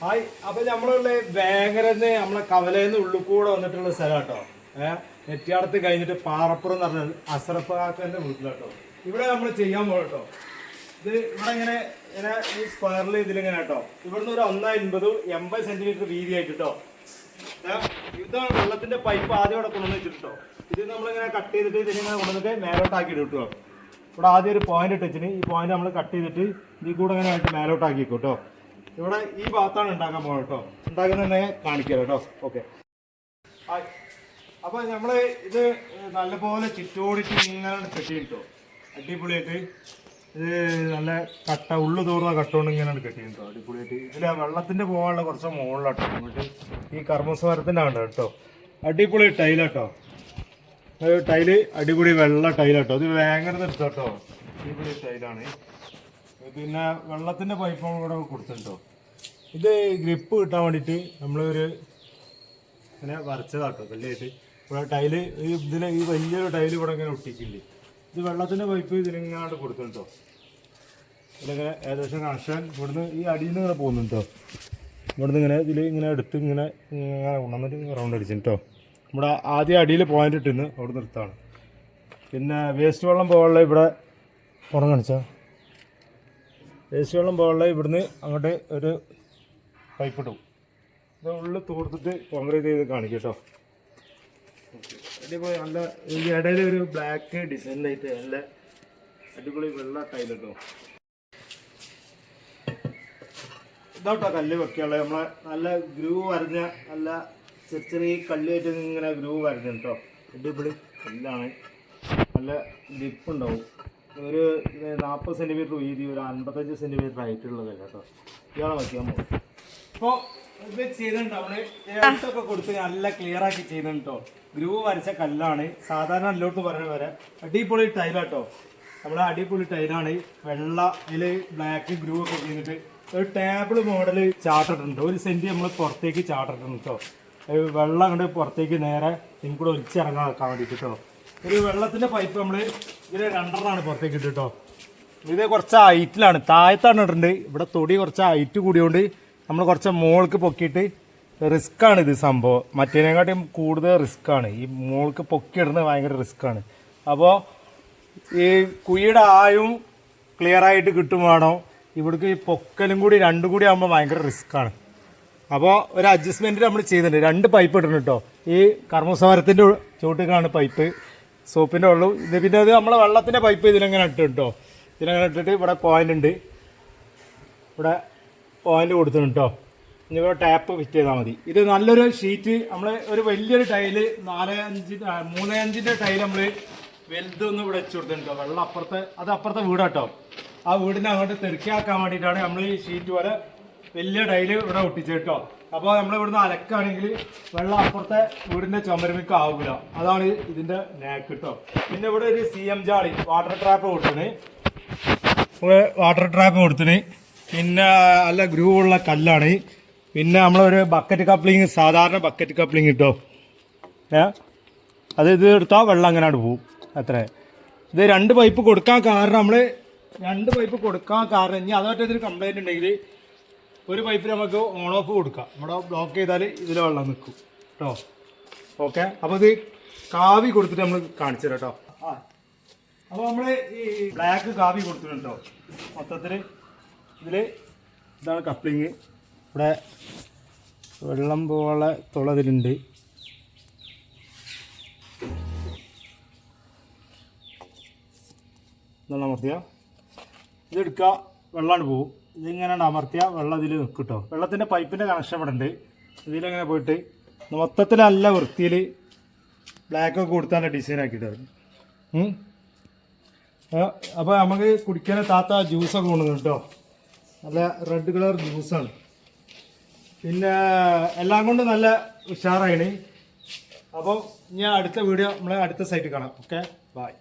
Hi അപ്പൊ നമ്മളുള്ള വേങ്ങരന്ന് നമ്മളെ കവലേന്ന് ഉള്ളിൽ കൂടെ വന്നിട്ടുള്ള സ്ഥലം കേട്ടോ ഏഹ് നെറ്റിയാടത്ത് കഴിഞ്ഞിട്ട് പാറപ്പുറം എന്ന് പറഞ്ഞ അസറപ്പാക്കന്റെ വീട്ടിലാട്ടോ. ഇവിടെ നമ്മൾ ചെയ്യാൻ പോകട്ടോ. ഇത് ഇവിടെ ഇങ്ങനെ ഇങ്ങനെ ഈ സ്ക്വയറിൽ ഇതിലിങ്ങനെ കേട്ടോ ഇവിടുന്ന് ഒരു ഒന്ന് അൻപത് എൺപത് സെന്റിമീറ്റർ വീതി ആയിട്ട് കേട്ടോ ഇതാണ് വെള്ളത്തിന്റെ പൈപ്പ് ആദ്യം ഇവിടെ കൊണ്ടുവന്ന് വെച്ചിട്ടോ ഇത് നമ്മളിങ്ങനെ കട്ട് ചെയ്തിട്ട് ഇതിങ്ങനെ കൊണ്ടുവന്നിട്ട് മേലോട്ടാക്കി ഇട്ടോ ഇവിടെ ആദ്യം ഒരു പോയിന്റ് ഇട്ടിച്ചിന് ഈ പോയിന്റ് നമ്മൾ കട്ട് ചെയ്തിട്ട് ഇതിൽ കൂടെ ഇങ്ങനെ ആയിട്ട് മേലോട്ടാക്കി കേട്ടോ ഇവിടെ ഈ ഭാഗത്താണ് ഉണ്ടാക്കാൻ പോകുന്നത് കേട്ടോ. ഉണ്ടാക്കുന്നതന്നെ കാണിക്കാം കേട്ടോ. ഓക്കെ അപ്പൊ നമ്മൾ ഇത് നല്ലപോലെ ചുറ്റോടിച്ച് ഇങ്ങനെ കെട്ടി കിട്ടോ. അടിപൊളിയായിട്ട്. ഇത് നല്ല കട്ട ഉള്ളു തോറുന്ന കട്ടോണ്ട് ഇങ്ങനെ കെട്ടി കിട്ടോ. അടിപൊളിയായിട്ട്. ഇതിലെ വെള്ളത്തിന്റെ പോകാനുള്ള കുറച്ച് മുകളിലാട്ടോ എന്നിട്ട് ഈ കർമ്മസ്വരത്തിന്റെ ആണ് കേട്ടോ. അടിപൊളി ടൈലാട്ടോ. ടൈൽ അടിപൊളി വെള്ള ടൈലാട്ടോ. ഇത് വേങ്ങരുത് എടുത്തോട്ടോ അടിപൊളി ടൈലാണ്. പിന്നെ വെള്ളത്തിന്റെ പൈപ്പും കൂടെ കൊടുത്തിട്ടോ ഇത് ഗ്രിപ്പ് കിട്ടാൻ വേണ്ടിയിട്ട് നമ്മളൊരു ഇങ്ങനെ വരച്ചതാട്ടോ കല്ലിയായിട്ട് ഇവിടെ ടൈൽ ഈ ഇതിന് ഈ വലിയൊരു ടൈൽ ഇവിടെ ഇങ്ങനെ ഒട്ടിക്കില്ലേ? ഇത് വെള്ളത്തിന്റെ പൈപ്പ് ഇതിനെങ്ങാണ്ട് കൊടുക്കുന്നുണ്ടോ ഇതിലിങ്ങനെ ഏകദേശം കണക്ഷൻ ഇവിടുന്ന് ഈ അടിയിൽ നിന്ന് ഇങ്ങനെ പോകുന്നുണ്ടോ ഇവിടുന്ന് ഇങ്ങനെ ഇതിൽ ഇങ്ങനെ എടുത്ത് ഇങ്ങനെ ഇങ്ങനെ ഉണർന്നിട്ട് റൗണ്ട് അടിച്ചിട്ടോ നമ്മുടെ ആദ്യം അടിയിൽ പോയിന്റ് ഇട്ടിന്ന് അവിടെ നിർത്താണ് പിന്നെ വേസ്റ്റ് വെള്ളം പോകാനുള്ള ഇവിടെ പുറം കാണിച്ചാ വേസ്റ്റ് വെള്ളം പോകാനുള്ള ഇവിടുന്ന് അങ്ങോട്ട് ഒരു പൈപ്പ് ഇടും ഉള്ളിൽ തൂർത്തിട്ട് കോൺക്രീറ്റ് ചെയ്ത് കാണിക്കും കേട്ടോ അടിപൊളി നല്ല ഈ ഇടയിൽ ഒരു ബ്ലാക്ക് ഡിസൈനിലായിട്ട് നല്ല അടിപൊളി വെള്ള ടൈൽ കേട്ടോ ഇതാട്ടോ കല്ല് വെക്കാനുള്ളത്. നമ്മളെ നല്ല ഗ്രൂ വരഞ്ഞ നല്ല ചെറിയ ചെറിയ കല്ലുമായിട്ട് ഇങ്ങനെ ഗ്രൂ വരഞ്ഞ കേട്ടോ അടിപൊളി കല്ലാണ്. നല്ല ഡിപ്പ് ഉണ്ടാവും. ഒരു നാൽപ്പത് സെന്റിമീറ്റർ വീതി ഒരു അൻപത്തഞ്ച് സെന്റിമീറ്റർ ഹൈറ്റുള്ളതല്ല കേട്ടോ ഇയാളെ വയ്ക്കാൻ പോകും ഇപ്പോൾ ഇത് ചെയ്തിട്ടുണ്ട്? നമ്മൾ ഒക്കെ കൊടുത്ത് നല്ല ക്ലിയർ ആക്കി ചെയ്തിട്ടോ ഗ്രൂവ് വരച്ച കല്ലാണ്. സാധാരണ അല്ലോട്ട് പറയുന്ന വരെ അടിപൊളി ടൈലാട്ടോ നമ്മളെ അടിപൊളി ടൈലാണ് വെള്ള അതിൽ ബ്ലാക്ക് ഗ്രൂവ് ഒക്കെ ചെയ്തിട്ട് ഒരു ടേബിൾ മോഡൽ ചാട്ടിട്ടുണ്ട്. ഒരു സെന്റ് നമ്മൾ പുറത്തേക്ക് ചാട്ടിട്ടുണ്ട് കേട്ടോ വെള്ളം അങ്ങോട്ട് പുറത്തേക്ക് നേരെ നിങ്ങൾക്കൂടെ കൂടെ ഒലിച്ചിറങ്ങാൻ വെക്കാൻ വേണ്ടിയിട്ട് കേട്ടോ ഒരു വെള്ളത്തിന്റെ പൈപ്പ് നമ്മൾ ഇതിന് രണ്ടെണ്ണമാണ് പുറത്തേക്ക് ഇട്ടിട്ടോ ഇത് കുറച്ച് ഹൈറ്റിലാണ് താഴത്താണ് ഇട്ടിട്ടുണ്ട് ഇവിടെ തൊടി കുറച്ച് ഹൈറ്റ് കൂടിയോണ്ട് നമ്മൾ കുറച്ച് മോൾക്ക് പൊക്കിയിട്ട് ആണ് ഇത് സംഭവം. മറ്റേതിനെക്കാട്ടിയും കൂടുതൽ റിസ്ക് ആണ് ഈ മോൾക്ക് പൊക്കിയിടുന്നത് ഭയങ്കര ആണ് അപ്പോൾ ഈ കുഴിയുടെ ആയും ക്ലിയർ ആയിട്ട് കിട്ടും വേണം. ഇവിടേക്ക് ഈ പൊക്കലും കൂടി രണ്ടും കൂടി ആകുമ്പോൾ ഭയങ്കര ആണ് അപ്പോൾ ഒരു അഡ്ജസ്റ്റ്മെന്റ് നമ്മൾ ചെയ്തിട്ടുണ്ട്. രണ്ട് പൈപ്പ് ഇടണം കേട്ടോ ഈ കർമ്മസമരത്തിന്റെ ചുവട്ടിലാണ് പൈപ്പ് സോപ്പിന്റെ വെള്ളം ഇത് പിന്നെ അത് നമ്മൾ വെള്ളത്തിന്റെ പൈപ്പ് ഇതിലങ്ങനെ ഇട്ടു കേട്ടോ ഇതിലങ്ങനെ ഇട്ടിട്ട് ഇവിടെ പോയിന്റ് ഉണ്ട്. ഇവിടെ പോയിന്റ് കൊടുത്തിട്ടുണ്ട് കേട്ടോ ഇനി ഇവിടെ ടാപ്പ് ഫിറ്റ് ചെയ്താൽ മതി. ഇത് നല്ലൊരു ഷീറ്റ് നമ്മൾ ഒരു വലിയൊരു ടൈൽ നാല് അഞ്ച് മൂന്ന് അഞ്ചിന്റെ ടൈൽ നമ്മൾ വലുതൊന്ന് ഇവിടെ വെച്ച് കൊടുത്തിട്ടുണ്ട് വെള്ളം അപ്പുറത്തെ അത് അപ്പുറത്തെ വീടാട്ടോ ആ വീടിനെ അങ്ങോട്ട് തെറുക്കിയാക്കാൻ വേണ്ടിയിട്ടാണ് നമ്മൾ ഈ ഷീറ്റ് പോലെ വലിയ ടൈൽ ഇവിടെ ഒട്ടിച്ചത് കേട്ടോ അപ്പോൾ നമ്മൾ ഇവിടുന്ന് അലക്കാണെങ്കിൽ വെള്ളം അപ്പുറത്തെ വീടിന്റെ ചുമരുമിക്ക് ആവില്ല അതാണ് ഇതിന്റെ നാക്ക് കേട്ടോ പിന്നെ ഇവിടെ ഒരു സി എം ജാളി വാട്ടർ ട്രാപ്പ് കൊടുത്തിന്. വാട്ടർ ട്രാപ്പ് കൊടുത്തിന്. പിന്നെ നല്ല ഗ്രൂവുള്ള കല്ലാണ്. പിന്നെ നമ്മളൊരു ബക്കറ്റ് കപ്ലിങ് സാധാരണ ബക്കറ്റ് കപ്ലിങ് കിട്ടോ ഏ? അത് ഇത് എടുത്താൽ വെള്ളം അങ്ങനെയാണ് പോവും. അത്ര. ഇത് രണ്ട് പൈപ്പ് കൊടുക്കാൻ കാരണം നമ്മൾ രണ്ട് പൈപ്പ് കൊടുക്കാൻ കാരണം ഇനി അതായിട്ട് ഇതിന് കംപ്ലൈന്റ് ഉണ്ടെങ്കിൽ ഒരു പൈപ്പിൽ നമുക്ക് ഓൺ ഓഫ് കൊടുക്കാം. നമ്മുടെ ബ്ലോക്ക് ചെയ്താൽ ഇതിൽ വെള്ളം നിൽക്കും കേട്ടോ ഓക്കെ? അപ്പോൾ ഇത് കാവി കൊടുത്തിട്ട് നമ്മൾ കാണിച്ചു തരാം കേട്ടോ ആ. അപ്പോൾ നമ്മൾ ഈ ബ്ലാക്ക് കാവി കൊടുത്തിട്ടുണ്ടോ മൊത്തത്തിൽ ഇതിൽ ഇതാണ് കപ്ലിങ്. ഇവിടെ വെള്ളം പോലെ തുളതിലുണ്ട്. ഇതാണ് അമർത്തിയ. ഇതെടുക്കുക വെള്ളമാണ് പോവും. ഇതിങ്ങനെ അമർത്തിയ വെള്ളം ഇതിൽ നിൽക്കും കേട്ടോ വെള്ളത്തിന്റെ പൈപ്പിന്റെ കണക്ഷൻ ഇവിടെ ഉണ്ട് ഇതിലങ്ങനെ പോയിട്ട് മൊത്തത്തിൽ നല്ല വൃത്തിയിൽ ബ്ലാക്ക് ഒക്കെ കൊടുത്താൽ ഡിസൈൻ ആക്കിയിട്ട്. അപ്പോൾ നമുക്ക് കുടിക്കാൻ താത്ത ജ്യൂസൊക്കെ കൊണ്ടുവന്നു കേട്ടോ നല്ല റെഡ് കളർ ജ്യൂസാണ് പിന്നെ എല്ലാം കൊണ്ടും നല്ല ഉഷാറാണ് അപ്പോൾ ഞാൻ അടുത്ത വീഡിയോ നമ്മളെ അടുത്ത സൈറ്റിൽ കാണാം. Okay bye